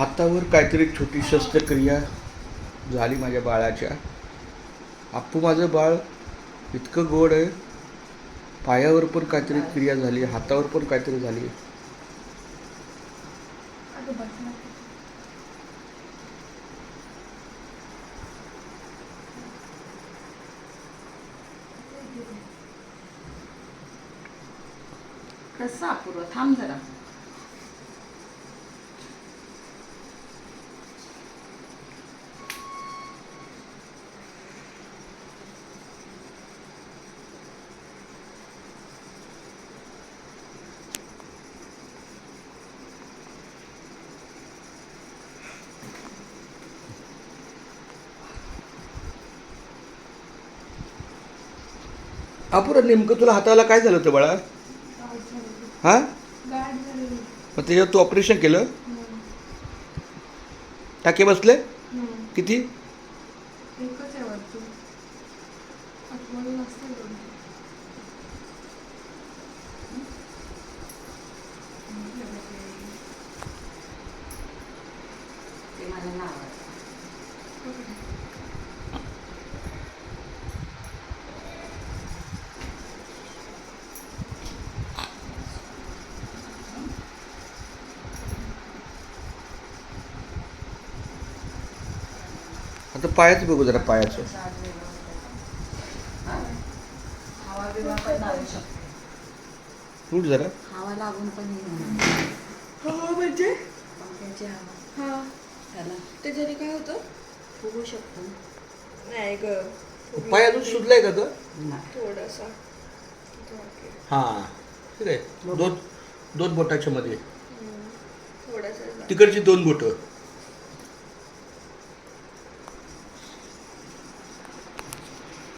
हातावर काहीतरी छोटी शस्त्रक्रिया झाली माझ्या बाळाच्या. आप्पू माझं बाळ इतकं गोड आहे. पायावर पण काहीतरी क्रिया झाली हातावर पण काहीतरी झाली. कसं अपूर्व? थांब जरा. अपुरा नेमकं तुला हाताला काय झालं होतं बाळा? हां? मग त्याच्यावर तू ऑपरेशन केलं? टाके बसले? किती? ते मला नाव आता पायाचं बघू जरा पायाचं. उठ जरा. हवा लागून पण हो म्हणजे? पंख्याची हवा. हा. त्याला. त्याच्याने काय होतं? फुगू शकतो. नाही ग. पाय अजून सुजलाय का ग? थोडासा. हां. ठीक आहे. दोन दोन बोटाच्या मध्ये. थोडासा. तिकडची दोन बोटं.